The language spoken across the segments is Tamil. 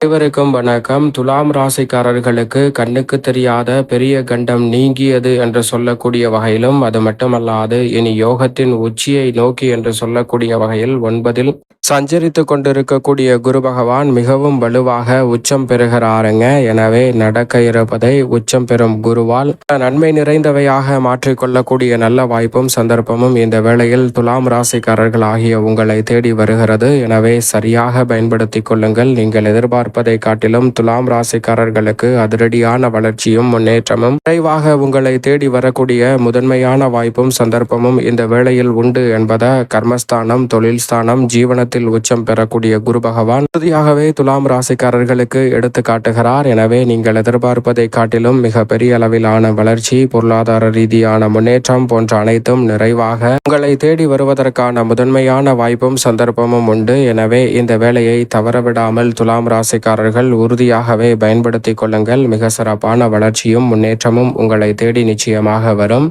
அனைவருக்கும் வணக்கம். துலாம் ராசிக்காரர்களுக்கு கண்ணுக்கு தெரியாத பெரிய கண்டம் நீங்கியது என்று சொல்லக்கூடிய வகையிலும் அது மட்டுமல்லாது இனி யோகத்தின் உச்சியை நோக்கி என்று சொல்லக்கூடிய வகையில் ஒன்பதில் சஞ்சரித்து கொண்டிருக்கக்கூடிய குரு பகவான் மிகவும் வலுவாக உச்சம் பெறுகிறாருங்க. எனவே நடக்க இருப்பதை உச்சம் பெறும் குருவால் நன்மை நிறைந்தவையாக மாற்றிக்கொள்ளக்கூடிய நல்ல வாய்ப்பும் சந்தர்ப்பமும் இந்த வேளையில் துலாம் ராசிக்காரர்கள் ஆகிய உங்களை தேடி வருகிறது. எனவே சரியாக பயன்படுத்திக் கொள்ளுங்கள். நீங்கள் எதிர்பார்ப்பதை காட்டிலும் துலாம் ராசிக்காரர்களுக்கு அதிரடியான வளர்ச்சியும் முன்னேற்றமும் விரைவாக உங்களை தேடி வரக்கூடிய முதன்மையான வாய்ப்பும் சந்தர்ப்பமும் இந்த வேளையில் உண்டு என்பத கர்மஸ்தானம் தொழில் ஸ்தானம் ஜீவனத்தில் உச்சம் பெறக்கூடிய குரு பகவான் உறுதியாகவே துலாம் ராசிக்காரர்களுக்கு எடுத்து காட்டுகிறார். எனவே நீங்கள் எதிர்பார்ப்பதை காட்டிலும் மிக பெரிய அளவிலான வளர்ச்சி பொருளாதார ரீதியான முன்னேற்றம் போன்ற அனைத்தும் நிறைவாக உங்களை தேடி வருவதற்கான முதன்மையான வாய்ப்பும் சந்தர்ப்பமும் உண்டு. எனவே இந்த வேலையை தவறவிடாமல் துலாம் ராசிக்காரர்கள் உறுதியாகவே பயன்படுத்திக் கொள்ளுங்கள். மிக சிறப்பான வளர்ச்சியும் முன்னேற்றமும் உங்களை தேடி நிச்சயமாக வரும்.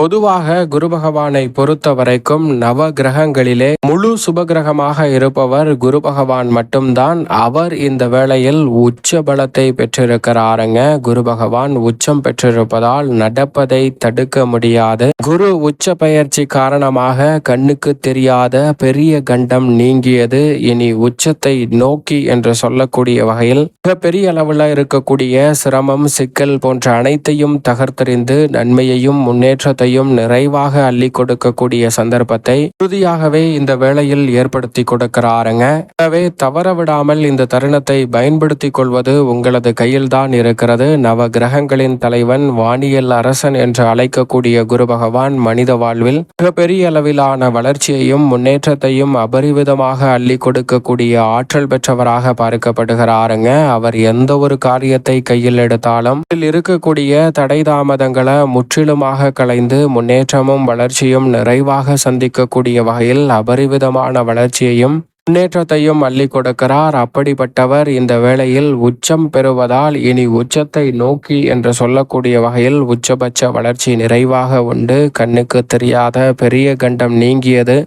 பொதுவாக குரு பகவானை பொறுத்த வரைக்கும் நவ கிரகங்களிலே முழு சுபகிரகமாக இருப்பவர் குரு பகவான் மட்டும்தான். அவர் இந்த வேளையில் உச்ச பலத்தை பெற்றிருக்கிறாருங்க. குரு பகவான் உச்சம் பெற்றிருப்பதால் நடப்பதை தடுக்க முடியாது. குரு உச்ச பயிற்சி காரணமாக கண்ணுக்கு தெரியாத பெரிய கண்டம் நீங்கியது. இனி உச்சத்தை நோக்கி என்று சொல்லக்கூடிய வகையில் மிகப்பெரிய அளவில் இருக்கக்கூடிய சிரமம் சிக்கல் போன்ற அனைத்தையும் தகர்த்தறிந்து நன்மையையும் முன்னேற்றத்தையும் அனைத்தையும் நிறைவாக அள்ளி கொடுக்கக்கூடிய சந்தர்ப்பத்தை உறுதியாகவே இந்த வேளையில் ஏற்படுத்தி கொடுக்கிறாருங்க. எனவே தவற விடாமல் இந்த தருணத்தை பயன்படுத்தி கொள்வது உங்களது கையில்தான் இருக்கிறது. நவ கிரகங்களின் தலைவன் வானியல் அரசன் என்று அழைக்கக்கூடிய குரு பகவான் மனித வாழ்வில் மிகப்பெரிய அளவிலான வளர்ச்சியையும் முன்னேற்றத்தையும் அபரிவிதமாக அள்ளி கொடுக்கக்கூடிய ஆற்றல் பெற்றவராக பார்க்கப்படுகிறாருங்க. அவர் எந்த ஒரு காரியத்தை கையில் எடுத்தாலும் இதில் இருக்கக்கூடிய தடை தாமதங்களை முற்றிலுமாக கலைந்து முன்னேற்றமும் வளர்ச்சியும் நிறைவாக சந்திக்கக்கூடிய வகையில் அபரிவிதமான வளர்ச்சியையும் முன்னேற்றத்தையும் அள்ளி கொடுக்கிறார். அப்படிப்பட்டவர் இந்த வேளையில் உச்சம் பெறுவதால் இனி உச்சத்தை நோக்கி என்று சொல்லக்கூடிய வகையில் உச்சபட்ச வளர்ச்சி நிறைவாக உண்டு. கண்ணுக்கு தெரியாத பெரிய கண்டம் நீங்கியது.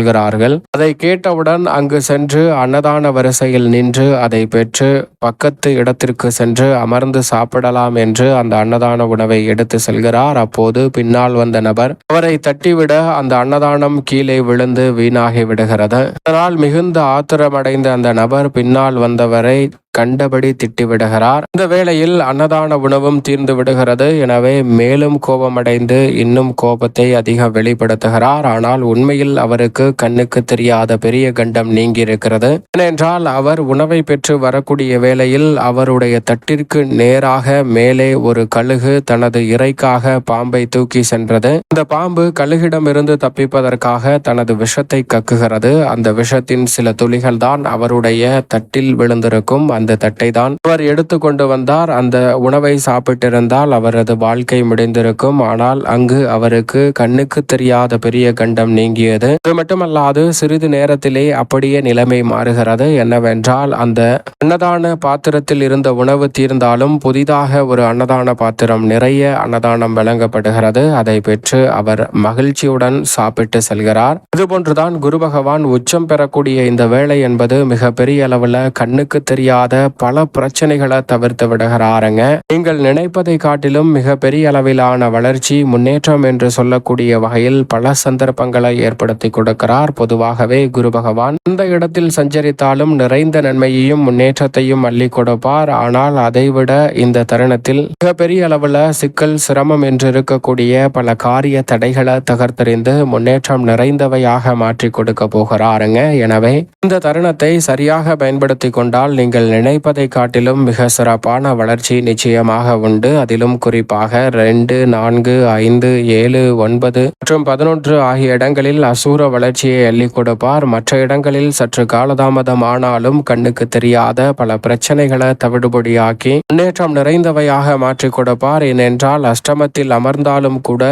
சொல்கிறார்கள். அதை கேட்டவுடன் அங்கு சென்று அன்னதான வரிசையில் நின்று அதை பெற்று பக்கத்து இடத்திற்கு சென்று அமர்ந்து சாப்பிடலாம் என்று அந்த அன்னதான உணவை எடுத்து செல்கிறார். அப்போது பின்னால் வந்த நபர் அவரை தட்டிவிட அந்த அன்னதானம் கீழே விழுந்து வீணாகி விடுகிறது. அதனால் மிகுந்த ஆத்திரமடைந்த அந்த நபர் பின்னால் வந்தவரை கண்டபடி திட்டிவிடுகிறார். இந்த வேளையில் அன்னதான உணவும் தீர்ந்து விடுகிறது. எனவே மேலும் கோபமடைந்து இன்னும் கோபத்தை அதிகம் வெளிப்படுத்துகிறார். ஆனால் உண்மையில் அவருக்கு கண்ணுக்கு தெரியாத பெரிய கண்டம் நீங்கி இருக்கிறது ஏனென்றால் அவர் உணவை பெற்று வரக்கூடிய வேளையில் அவருடைய தட்டிற்கு நேராக மேலே ஒரு கழுகு தனது இறைக்காக பாம்பை தூக்கி சென்றது. இந்த பாம்பு கழுகிடமிருந்து தப்பிப்பதற்காக தனது விஷத்தை கக்குகிறது. அந்த விஷத்தின் சில துளிகள் தான் அவருடைய தட்டில் விழுந்திருக்கும். அந்த தட்டை தான் அவர் எடுத்து கொண்டு வந்தார். அந்த உணவை சாப்பிட்டிருந்தால் அவரது வாழ்க்கை முடிந்திருக்கும். ஆனால் அங்கு அவருக்கு கண்ணுக்கு தெரியாத பெரிய கண்டம் நீங்கியது. அது மட்டுமல்லாது சிறிது நேரத்திலே அப்படியே நிலைமை மாறுகிறது. என்னவென்றால் அந்த அன்னதான பாத்திரத்தில் இருந்த உணவு தீர்ந்தாலும் புதிதாக ஒரு அன்னதான பாத்திரம் நிறைய அன்னதானம் வழங்கப்படுகிறது. அதை பெற்று அவர் மகிழ்ச்சியுடன் சாப்பிட்டு செல்கிறார். இதுபோன்றுதான் குரு பகவான் உச்சம் பெறக்கூடிய இந்த வேலை என்பது மிக பெரிய அளவில் கண்ணுக்கு தெரியாத இல்லாத பல பிரச்சனைகளை தவிர்த்து விடுகிறாருங்க. நீங்கள் நினைப்பதை காட்டிலும் மிக பெரிய அளவிலான வளர்ச்சி முன்னேற்றம் என்று சொல்லக்கூடிய வகையில் பல சந்தர்ப்பங்களை ஏற்படுத்தி கொடுக்கிறார். பொதுவாகவே குரு பகவான் இந்த இடத்தில் சஞ்சரித்தாலும் நிறைந்த நன்மையையும் முன்னேற்றத்தையும் அள்ளி கொடுப்பார். ஆனால் அதைவிட இந்த தருணத்தில் மிக பெரிய அளவுல சிக்கல் சிரமம் என்று இருக்கக்கூடிய பல காரிய தடைகளை தகர்த்தறிந்து முன்னேற்றம் நிறைந்தவையாக மாற்றி கொடுக்க போகிறாருங்க. எனவே இந்த தருணத்தை சரியாக பயன்படுத்தி கொண்டால் நீங்கள் நினைப்பதை காட்டிலும் மிக சிறப்பான வளர்ச்சி நிச்சயமாக உண்டு. அதிலும் குறிப்பாக ரெண்டு நான்கு ஐந்து ஏழு ஒன்பது மற்றும் பதினொன்று ஆகிய இடங்களில் அசூர வளர்ச்சியை அள்ளி கொடுப்பார். மற்ற இடங்களில் சற்று காலதாமதம் ஆனாலும் கண்ணுக்கு தெரியாத பல பிரச்சனைகளை தவிடுபடியாக்கி முன்னேற்றம் நிறைந்தவையாக மாற்றிக் கொடுப்பார். ஏனென்றால் அஷ்டமத்தில் அமர்ந்தாலும் கூட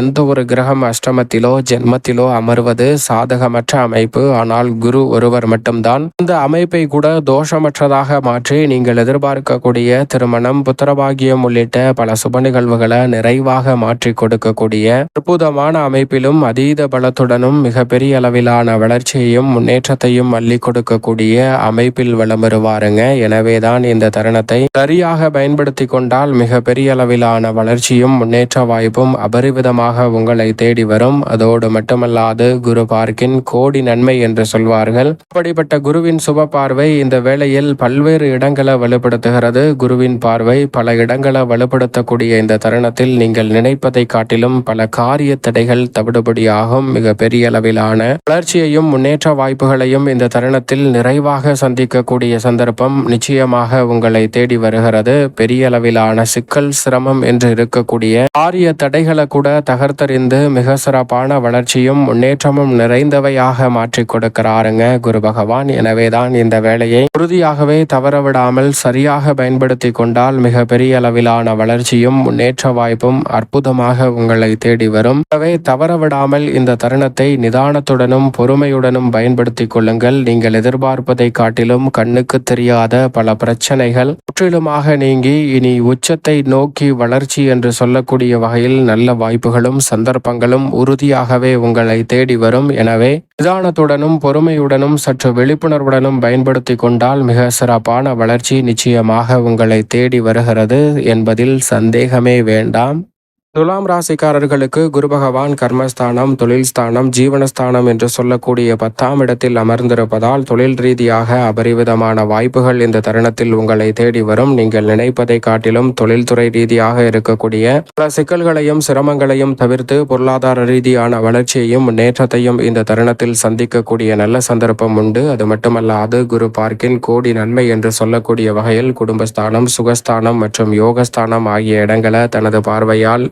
எந்த ஒரு கிரகம் அஷ்டமத்திலோ ஜென்மத்திலோ அமர்வது சாதகமற்ற அமைப்பு. ஆனால் குரு ஒருவர் மட்டும்தான். இந்த அமைப்பை கூட தோஷமற்றதாக மாற்றி நீங்கள் எதிர்பார்க்கக்கூடிய திருமணம் புத்திரபாகியம் உள்ளிட்ட பல சுப நிகழ்வுகளை நிறைவாக மாற்றி கொடுக்கக்கூடிய அற்புதமான அமைப்பிலும் அதீத பலத்துடனும் மிகப்பெரிய அளவிலான வளர்ச்சியையும் முன்னேற்றத்தையும் அள்ளி கொடுக்கக்கூடிய அமைப்பில் வளம் வருவாருங்க எனவேதான் இந்த தருணத்தை சரியாக பயன்படுத்தி கொண்டால் மிக பெரிய அளவிலான வளர்ச்சியும் முன்னேற்ற வாய்ப்பும் அபரிவிதமாக உங்களை தேடி வரும். அதோடு மட்டுமல்லாது குரு பார்க்கின் கோடி நன்மை என்று சொல்வார்கள். அப்படிப்பட்ட குருவின் சுப பார்வை இந்த வேளையில் பல்வேறு பல்வேறு இடங்களை வலுப்படுத்துகிறது. குருவின் பார்வை பல இடங்களை வலுப்படுத்தக்கூடிய இந்த தருணத்தில் நீங்கள் நினைப்பதை காட்டிலும் பல காரிய தடைகள் தவிடுபடியாகும். மிக பெரிய அளவிலான வளர்ச்சியையும் முன்னேற்ற வாய்ப்புகளையும் இந்த தருணத்தில் நிறைவாக சந்திக்கக்கூடிய சந்தர்ப்பம் நிச்சயமாக உங்களை தேடி வருகிறது. பெரிய அளவிலான சிக்கல் சிரமம் என்று இருக்கக்கூடிய காரிய தடைகளை கூட தகர்த்தறிந்து மிக சிறப்பான வளர்ச்சியும் முன்னேற்றமும் நிறைந்தவையாக மாற்றி கொடுக்கிறாருங்க குரு பகவான். எனவேதான் இந்த வேலையை உறுதியாகவே தவறவிடாமல் சரியாக பயன்படுத்தி கொண்டால் மிக பெரிய அளவிலான வளர்ச்சியும் முன்னேற்ற வாய்ப்பும் அற்புதமாக உங்களை தேடி வரும். எனவே தவறவிடாமல் இந்த தருணத்தை நிதானத்துடனும் பொறுமையுடனும் பயன்படுத்திக் கொள்ளுங்கள். நீங்கள் எதிர்பார்ப்பதை காட்டிலும் கண்ணுக்கு தெரியாத பல பிரச்சனைகள் முற்றிலுமாக நீங்கி இனி உச்சத்தை நோக்கி வளர்ச்சி என்று சொல்லக்கூடிய வகையில் நல்ல வாய்ப்புகளும் சந்தர்ப்பங்களும் உறுதியாகவே உங்களை தேடி வரும். எனவே நிதானத்துடனும் பொறுமையுடனும் சற்று விழிப்புணர்வுடனும் பயன்படுத்தி கொண்டால் மிக சிறப்பான வளர்ச்சி நிச்சயமாக உங்களை தேடி வருகிறது என்பதில் சந்தேகமே வேண்டாம். துலாம் ராசிக்காரர்களுக்கு குரு பகவான் கர்மஸ்தானம் தொழில் ஸ்தானம் ஜீவனஸ்தானம் என்று சொல்லக்கூடிய பத்தாம் இடத்தில் அமர்ந்திருப்பதால் தொழில் ரீதியாக அபரிவிதமான வாய்ப்புகள் இந்த தருணத்தில் உங்களை தேடி வரும். நீங்கள் நினைப்பதை காட்டிலும் தொழில்துறை ரீதியாக இருக்கக்கூடிய பல சிக்கல்களையும் சிரமங்களையும் தவிர்த்து பொருளாதார ரீதியான வளர்ச்சியையும் முன்னேற்றத்தையும் இந்த தருணத்தில் சந்திக்கக்கூடிய நல்ல சந்தர்ப்பம் உண்டு. அது மட்டுமல்லாது குரு பார்க்கின் கோடி நன்மை என்று சொல்லக்கூடிய வகையில் குடும்பஸ்தானம் சுகஸ்தானம் மற்றும் யோகஸ்தானம் ஆகிய இடங்களை தனது பார்வையால்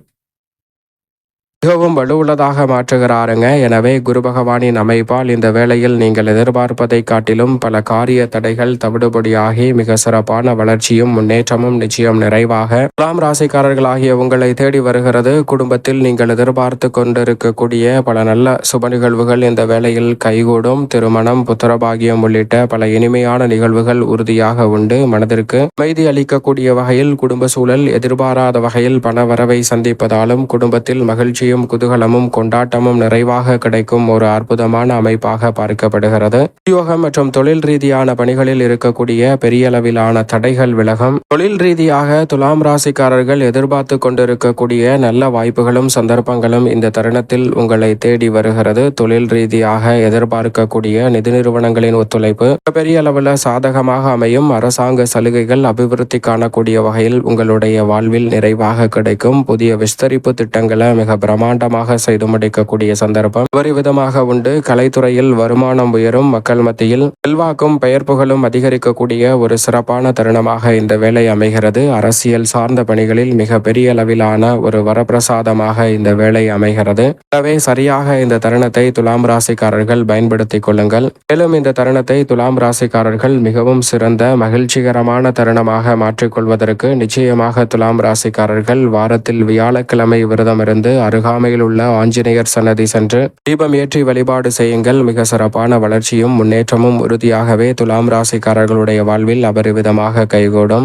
மிகவும் வலுவுள்ளதாக மாற்றுகிறாருங்க. எனவே குரு பகவானின் அமைப்பால் இந்த வேளையில் நீங்கள் எதிர்பார்ப்பதை காட்டிலும் பல காரிய தடைகள் தவிடுபடியாகி மிக சிறப்பான வளர்ச்சியும் முன்னேற்றமும் நிச்சயம் நிறைவாக துலாம் ராசிக்காரர்களாகிய உங்களை தேடி வருகிறது. குடும்பத்தில் நீங்கள் எதிர்பார்த்து கொண்டிருக்கக்கூடிய பல நல்ல சுப நிகழ்வுகள் இந்த வேளையில் கைகூடும். திருமணம் புத்திரபாகியம் உள்ளிட்ட பல இனிமையான நிகழ்வுகள் உறுதியாக உண்டு. மனதிற்கு அமைதி அளிக்கக்கூடிய வகையில் குடும்ப சூழல் எதிர்பாராத வகையில் பண வரவை சந்திப்பதாலும் குடும்பத்தில் மகிழ்ச்சியும் மகிழ்ச்சியும் குதூகலமும் கொண்டாட்டமும் நிறைவாக கிடைக்கும் ஒரு அற்புதமான அமைப்பாக பார்க்கப்படுகிறது. உத்தியோகம் மற்றும் தொழில் ரீதியான பணிகளில் இருக்கக்கூடிய பெரிய அளவிலான தடைகள் விலகும். தொழில் ரீதியாக துலாம் ராசிக்காரர்கள் எதிர்பார்த்து கொண்டிருக்கக்கூடிய நல்ல வாய்ப்புகளும் சந்தர்ப்பங்களும் இந்த தருணத்தில் உங்களை தேடி வருகிறது. தொழில் ரீதியாக எதிர்பார்க்கக்கூடிய நிதி நிறுவனங்களின் ஒத்துழைப்பு பெரிய அளவில் சாதகமாக அமையும். அரசாங்க சலுகைகள் அபிவிருத்தி காணக்கூடிய வகையில் உங்களுடைய வாழ்வில் நிறைவாக கிடைக்கும். புதிய விஸ்தரிப்பு திட்டங்களை மிக பிரமா பிரம்மாண்டமாக செய்து முடிக்கக்கூடிய சந்தர்ப்பம் விதமாக உண்டு. கலைத்துறையில் வருமானம் உயரும். மக்கள் மத்தியில் செல்வாக்கும் பெயர் புகழும் அதிகரிக்கக்கூடிய ஒரு சிறப்பான தருணமாக இந்த வேலை அமைகிறது. அரசியல் சார்ந்த பணிகளில் மிக பெரிய அளவிலான ஒரு வரப்பிரசாதமாக இந்த வேலை அமைகிறது. எனவே சரியாக இந்த தருணத்தை துலாம் ராசிக்காரர்கள் பயன்படுத்திக் கொள்ளுங்கள். மேலும் இந்த தருணத்தை துலாம் ராசிக்காரர்கள் மிகவும் சிறந்த மகிழ்ச்சிகரமான தருணமாக மாற்றிக்கொள்வதற்கு நிச்சயமாக துலாம் ராசிக்காரர்கள் வாரத்தில் வியாழக்கிழமை விரதமிருந்து அருக அருகாமையில் உள்ள ஆஞ்சநேயர் சன்னதி சென்று தீபம் ஏற்றி வழிபாடு செய்யுங்கள். மிக சிறப்பான வளர்ச்சியும் முன்னேற்றமும் உறுதியாகவே துலாம் ராசிக்காரர்களுடைய வாழ்வில் அபரிவிதமாக கைகூடும்.